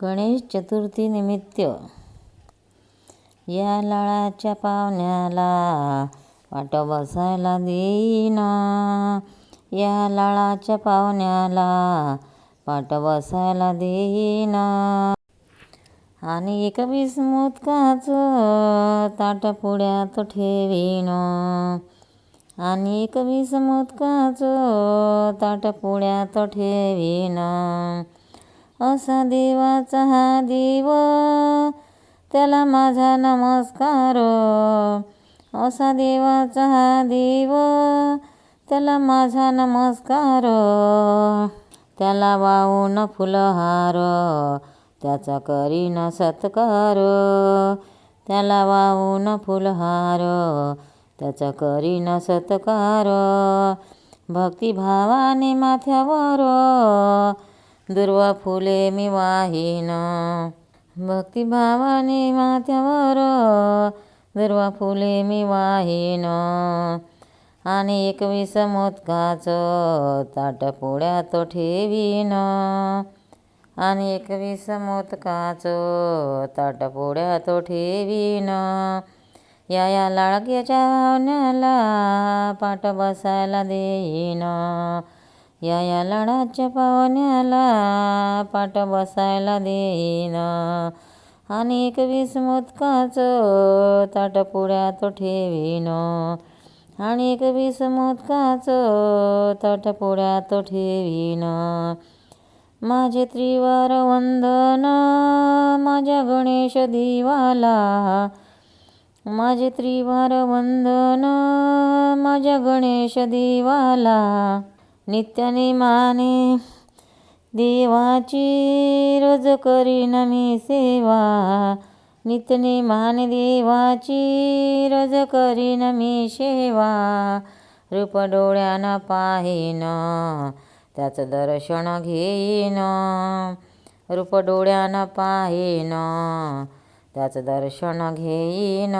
गणेश चतुर्थी निमित्त. या लाळाच्या पाहुण्याला वाट बसायला देईना. या लाळाच्या पाहुण्याला वाट बसायला देईना. आणि एक वीस मोदकाचं ताट पुढ्यात ठेवीन. आणि एक वीस मोदकाचं ताट पुढ्यात ठेवीन. असा देवाचा हा देव त्याला माझा नमस्कार. असा देवाचा हा देव त्याला माझा नमस्कार. त्याला वाहून फुलहार त्याचा करीन सत्कार. त्याला वाहून फुलहार त्याचा करीन सत्कार. भक्तिभावाने माथ्यावर दुर्वा फुले मी वाहीन. भक्तिभावाने माथ्यावर दुर्वा फुले मी वाहीन. आणि एकवीस मोदकाचं ताट पोळ्यात ठेवीन. आणि एकवीस मोदकाचं ताट पोळ्यात ठेवीन. या या लाडक्याच्या पाहुण्याला पाठ बसायला देईन. या या लाडाच्या पाहुण्याला पाठ बसायला देईन. आणि एकवीस मोदकाचं ताट पोळ्यात ठेवीन. आणि एकवीस मोदकाचं ताट पोळ्यात ठेवीन. माझे त्रिवार वंदन माझ्या गणेश दिवाला. माझे त्रिवार वंदन माझ्या गणेश दिवाला. नित्यनेमाने देवाची रोज करीन मी सेवा. नित्यनेमाने देवाची रोज करीन मी सेवा. रूप डोळ्यानं पाहिन त्याचं दर्शन घेईन. रूप डोळ्यानं पाहिन त्याचं दर्शन घेईन.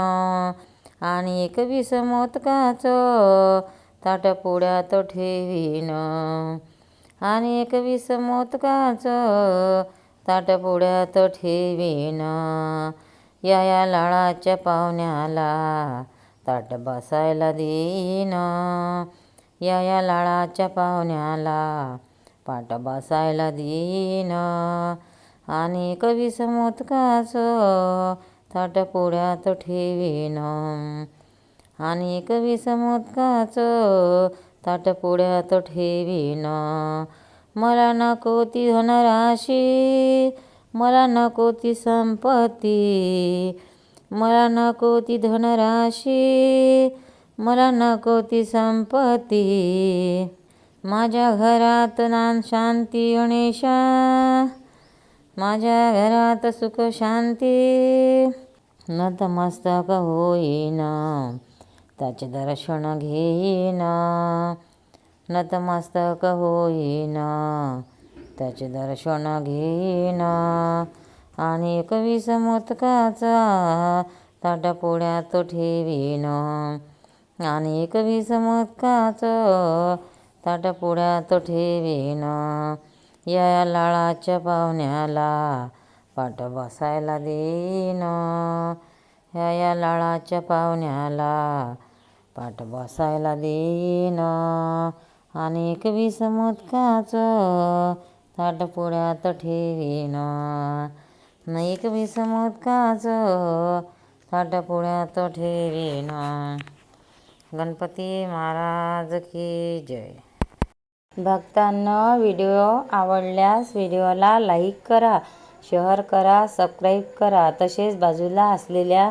आणि एक मोदकाचं ताटपोळ्यात ठेवीन. आणि एकवीस मोदकाचं ताट पोळ्यात ठेवीन. या या लाळाच्या पाहुण्याला ताट बसायला देईन. या या लाळाच्या पाहुण्याला पाट बसायला देईन. आणि एकवीस मोदकाचं ताट पोळ्यात ठेवीन. आणि एकवीस मोदकाचं ताट पोळ्यात ठेवीन. मला नको ती धनराशी मला नको ती संपत्ती मला नको ती धनराशी मला नको ती संपत्ती. माझ्या घरात नान शांती गणेशा. माझ्या घरात सुख शांती. नतमस्तक होईन. त्याचे दर्शन घेईन. नतमस्तक होईन. त्याचे दर्शन घेईन. आणि एकवीस मोदकाचा ताट पोळ्यात ठेवीन. आणि एकवीस मोदकाचं ताट पोळ्यात ठेवीन. या लाळाच्या पाहुण्याला पाठ बसायला देईन. ह्या या लाळाच्या पाहुण्याला पाठ बसायला देईन. आणि एकवीस मोदकाचं ताट पुढ्यात ठेवीन. एक एकवीस मोदकाचं ताट पुढ्यात ठेवीन. गणपती महाराज की जय. भक्तांना व्हिडिओ आवडल्यास व्हिडिओला लाईक करा शेअर करा सबस्क्राईब करा. तसेच बाजूला असलेल्या